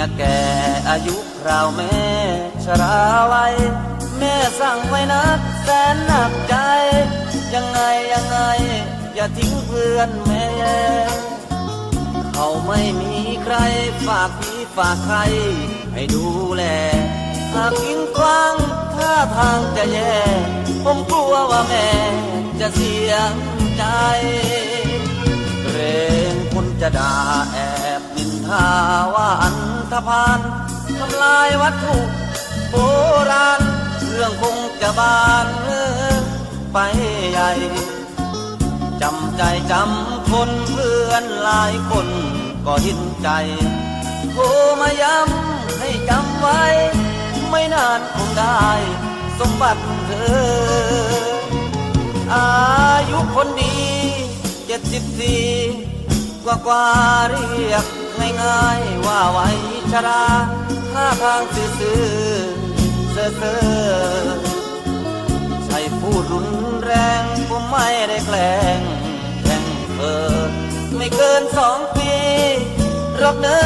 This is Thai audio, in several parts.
ยแก่อายุคราวแม่ชราวัยแม่สั่งไว้นักแสนหนักใจ ยังไงยังไง อย่าทิ้งเพื่อนแม่ เขาไม่มีใครฝากพี่ฝากใคร ให้ดูแลหากทิ้งกว้างท่าทางจะแย่ ผมกลัวว่าแม่จะเสียใจ เกรงคุณจะด่าแอบ นินทาว่าอันธพาลทำลายวัตถุโบราณเรื่องคงจะบานไปใหญ่จำใจจำคนเพื่อนหลายคนก็ห็นใจโทรมาย้ำให้จำไว้ ไม่นานคงได้ สมบัติเธอ อายุคนดีเจ็ดสิบสี่กว่ากว่าเรียก ง่ายว่าไวยชราท่าทางซื่อๆเซ่อเซ่อใช่พูดรุนแรงผมไม่ได้แกล้งแข่งเธอไม่เกินสองปีรอกเนอ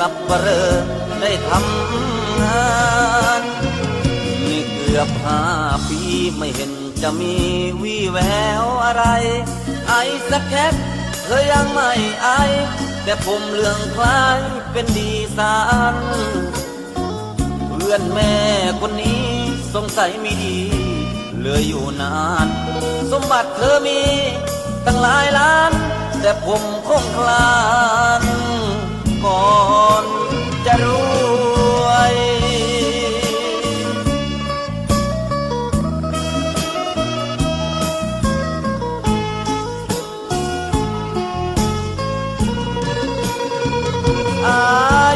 กับเบรอได้ทำงานนี่เกือบห้าปีไม่เห็นจะมีวี่แววอะไร ไอ้สักแคทเธอยังไม่ไอ แต่ผมเรื่องคล้ายเป็นดีสารเพื่อนแม่คนนี้สงสัยไม่ดีเหลืออยู่นาน สมบัติเธอมี ตั้งหลายล้าน แต่ผมคงคลา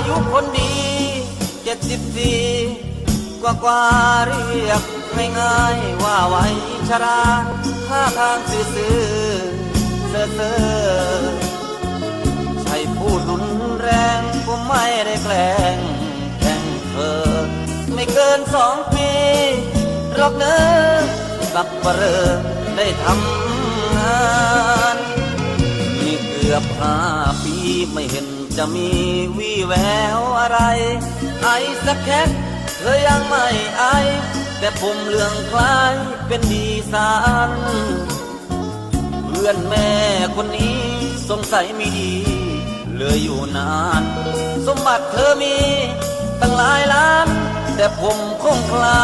ยุคนดีเจ็ดสิบสี่กว่ากว่าเรียกง่ายๆว่าไวชราท่าทางซื่อๆเซ่อเซ่อใช่พูดรุนแรงผมไม่ได้แกล้งแข่งเธอไม่เกินสองปีหรอกเนอกับเบรอได้ทำงาน นี่เกือบห้าปีไม่เห็น จะมีวี่แววอะไร ไอสักแคทเธอยังไม่ไอายแต่ผมเรืองคล้ายเป็นดีสารเพื่อนแม่คนนี้สงสัยไม่ดีเลยอยู่นาน สมบัติเธอมีตั้งหลายล้าน แต่ผมคงคลา